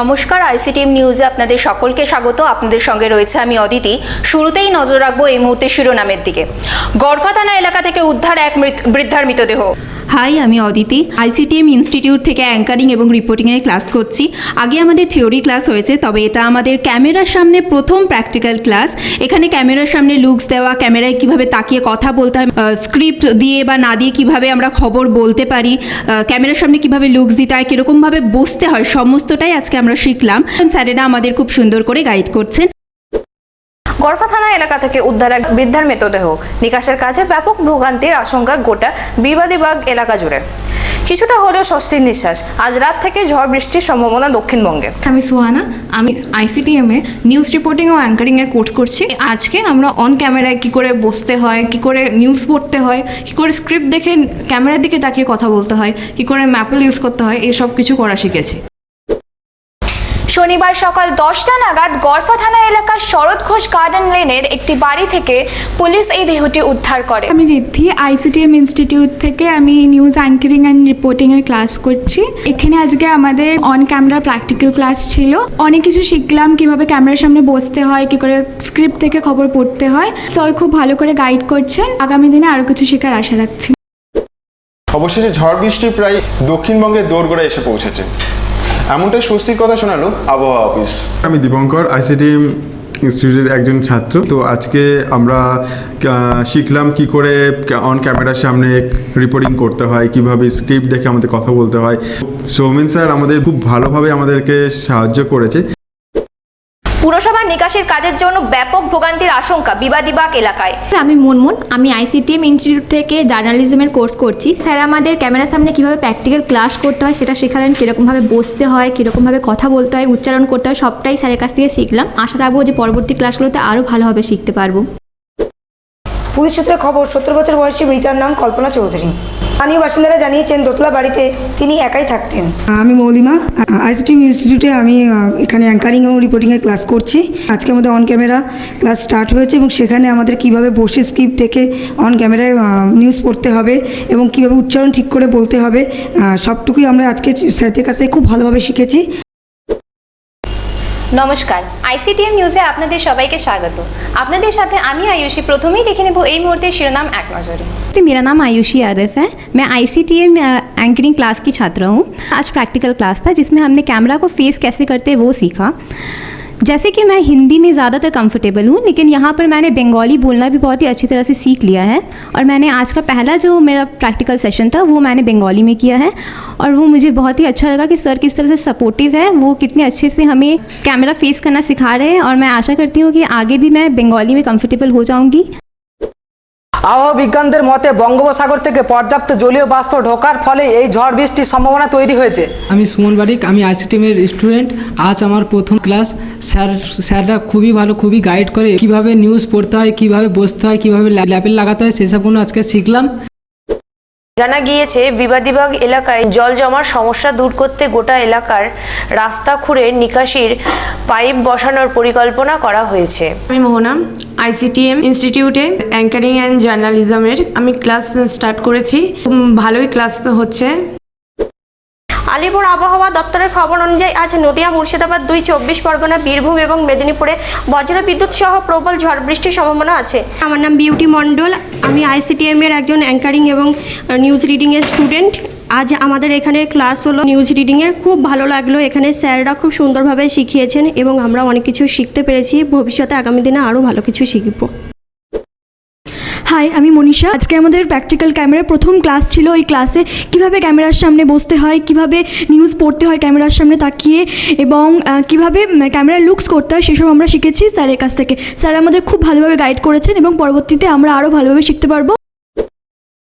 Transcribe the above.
নমস্কার, আইসিটিএম নিউজে আপনাদের সকলকে স্বাগত। আপনাদের সঙ্গে রয়েছে আমি অদিতি। শুরুতেই নজর রাখব এই মুহূর্তে শিরোনামের দিকে। গড়ফা থানা এলাকা থেকে উদ্ধার এক বৃদ্ধার মৃতদেহ। হাই, আমি অদিতি। আইসিটিএম ইনস্টিটিউট থেকে অ্যাঙ্কারিং এবং রিপোর্টিংয়ের ক্লাস করছি। আগে আমাদের থিওরি ক্লাস হয়েছে, তবে এটা আমাদের ক্যামেরার সামনে প্রথম প্র্যাকটিক্যাল ক্লাস। এখানে ক্যামেরার সামনে লুকস দেওয়া, ক্যামেরায় কীভাবে তাকিয়ে কথা বলতে হয় স্ক্রিপ্ট দিয়ে বা না দিয়ে কীভাবে আমরা খবর বলতে পারি ক্যামেরার সামনে কীভাবে লুকস দিতে হয়, কীরকমভাবে বসতে হয়, সমস্তটাই আজকে আমরা শিখলাম। স্যারেরা আমাদের খুব সুন্দর করে গাইড করছেন। গড়ফা থানা এলাকা থেকে উদ্ধার এক বৃদ্ধার মৃতদেহ। নিকাশের কাজে ব্যাপক ভোগান্তির আশঙ্কা গোটা বিবাদীবাগ এলাকা জুড়ে। কিছুটা হলেও স্বস্তির নিঃশ্বাস। আজ রাত থেকে ঝড় বৃষ্টির সম্ভাবনা দক্ষিণবঙ্গে। আমি সুহানা, আমি আইসিটিএম এ নিউজ রিপোর্টিং ও অ্যাঙ্কারিং এর কোর্স করছি। আজকে আমরা অন ক্যামেরায় কি করে বসতে হয়, কি করে নিউজ পড়তে হয়, কি করে স্ক্রিপ্ট দেখে ক্যামেরার দিকে তাকিয়ে কথা বলতে হয়, কি করে ম্যাপল ইউজ করতে হয় এই সব কিছু করা শিখেছি। শনিবার সকাল দশটা নাগাদ গড়ফা থানা এলাকার শরৎ ঘোষ গার্ডেন লেনের একটি বাড়ি থেকে পুলিশ এই দেহটি উদ্ধার করে। আমি রিদ্ধি আইসিটিএম ইনস্টিটিউট থেকে আমি নিউজ অ্যাঙ্কারিং অ্যান্ড রিপোর্টিংয়ের ক্লাস করছি। এখানে আজকে আমাদের অন ক্যামেরা প্র্যাকটিক্যাল ক্লাস ছিল। অনেক কিছু শিখলাম কীভাবে ক্যামেরার সামনে বসতে হয় কি করে স্ক্রিপ্ট থেকে খবর পড়তে হয়। স্যার খুব ভালো করে গাইড করছেন। আগামী দিনে আরও কিছু শেখার আশা রাখছি। অবশেষে ঝড় বৃষ্টি প্রায় দক্ষিণবঙ্গের দোরগোড়ায় এসে পৌঁছেছে। এমনটাই স্বস্তির কথা শোনালো আবহাওয়া অফিস। আমি দীপঙ্কর আইসিটি ইনস্টিটিউটের একজন ছাত্র। তো আজকে আমরা শিখলাম কি করে অন ক্যামেরার সামনে রিপোর্টিং করতে হয়, কীভাবে স্ক্রিপ্ট দেখে আমাদের কথা বলতে হয়। সৌমিন স্যার আমাদের খুব ভালোভাবে আমাদেরকে সাহায্য করেছে। পুরসভার নিকাশের কাজের জন্য ব্যাপক ভোগান্তির আশঙ্কা বিবাদীবাগ এলাকায়। আমি মুনমুন, আমি আইসিটিএম ইনস্টিটিউট থেকে জার্নালিজমের কোর্স করছি। স্যার, আমাদের ক্যামেরার সামনে কীভাবে প্র্যাকটিক্যাল ক্লাস করতে হয় সেটা শেখালেন কীরকমভাবে বসতে হয় কীরকমভাবে কথা বলতে হয়, উচ্চারণ করতে হয়, সবটাই স্যারের কাছ থেকে শিখলাম। আশা রাখব যে পরবর্তী ক্লাসগুলোতে আরও ভালোভাবে শিখতে পারব। পুলিশ সূত্রে খবর, সত্তর বছর বয়সী মৃতার নাম কল্পনা চৌধুরী। স্থানীয় বাসিন্দারা জানিয়েছেন, দোতলা বাড়িতে তিনি একাই থাকতেন। আমি মৌলিমা, আইসিটি ইনস্টিটিউটে আমি এখানে অ্যাঙ্কারিং এবং রিপোর্টিংয়ের ক্লাস করছি। আজকে আমাদের অন ক্যামেরা ক্লাস স্টার্ট হয়েছে এবং সেখানে আমাদের কীভাবে বসে স্ক্রিপ্ট থেকে অন ক্যামেরায় নিউজ পড়তে হবে এবং কীভাবে উচ্চারণ ঠিক করে বলতে হবে সবটুকুই আমরা আজকে স্যারদের কাছে খুব ভালোভাবে শিখেছি। নমস্কার আইসিটিএম নিউজে আপনাদের সবাইকে স্বাগত আপনাদের সাথে আমি আয়ুষী প্রথমেই দেখে নেব এই মুহূর্তের শিরোনাম এক নজরে तो मेरा नाम आयुषी आरिफ है मैं आईसीटीएम एंकरिंग क्लास की छात्रा हूँ आज प्रैक्टिकल क्लास था जिसमें हमने कैमरा को फेस कैसे करते हैं वो सीखा जैसे कि मैं हिंदी में ज़्यादातर कंफर्टेबल हूँ, लेकिन यहाँ पर मैंने बंगाली बोलना भी बहुत ही अच्छी तरह से सीख लिया है। और मैंने आज का पहला जो मेरा प्रैक्टिकल सेशन था, वो मैंने बंगाली में किया है। और वो मुझे बहुत ही अच्छा लगा कि सर किस तरह से सपोर्टिव है, वो कितने अच्छे से हमें कैमरा फेस करना सिखा रहे हैं। और मैं आशा करती हूँ कि आगे भी मैं बंगाली में कम्फर्टेबल हो जाऊँगी। আবহাওয়া বিজ্ঞানদের মতে বঙ্গোপসাগর থেকে পর্যাপ্ত জলীয় বাষ্প ঢোকার ফলে এই ঝড় বৃষ্টির সম্ভাবনা তৈরি হয়েছে। আমি সুমন বারিক, আমি আইসিটিমের স্টুডেন্ট। আজ আমার প্রথম ক্লাস। স্যার, স্যাররা খুবই ভালো, খুবই গাইড করে কীভাবে নিউজ পড়তে হয়, কীভাবে বসতে হয়, কীভাবে ল্যাপেল লাগাতে হয়, সেসবগুলো আজকে শিখলাম। জানা গিয়েছে বিবাদীবাগ এলাকায় জল জমার সমস্যা দূর করতে গোটা এলাকার রাস্তা খুঁড়ে নিকাশির পাইপ বসানোর পরিকল্পনা করা হয়েছে। আমি মোহনা আইসিটিএম ইনস্টিটিউটে অ্যাঙ্কারিং অ্যান্ড জার্নালিজমের আমি ক্লাস স্টার্ট করেছি। ভালোই ক্লাস হচ্ছে। আলিপুর আবহাওয়া দপ্তরের খবর অনুযায়ী আজ নদিয়া মুর্শিদাবাদ দুই চব্বিশ পরগনা বীরভূম এবং মেদিনীপুরে বজ্র বিদ্যুৎ সহ প্রবল ঝড় বৃষ্টির সম্ভাবনা আছে। আমার নাম বিউটি মণ্ডল। আমি আইসিটিএম এর একজন অ্যাঙ্কারিং এবং নিউজ রিডিংয়ের স্টুডেন্ট আজ আমাদের এখানে ক্লাস হলো নিউজ রিডিংয়ের খুব ভালো লাগল এখানে স্যাররা খুব সুন্দরভাবে শিখিয়েছেন এবং আমরা অনেক কিছু শিখতে পেরেছি। ভবিষ্যতে আগামী দিনে আরও ভালো কিছু শিখব। হাই আমি মনীষা। আজকে আমাদের প্র্যাকটিক্যাল ক্যামেরার প্রথম ক্লাস ছিল। ওই ক্লাসে কীভাবে ক্যামেরার সামনে বসতে হয়, কীভাবে নিউজ পড়তে হয় ক্যামেরার সামনে তাকিয়ে এবং কীভাবে ক্যামেরার লুকস করতে হয় সেসব আমরা শিখেছি স্যারের কাছ থেকে। স্যার আমাদের খুব ভালোভাবে গাইড করেছেন এবং পরবর্তীতে আমরা আরও ভালোভাবে শিখতে পারব।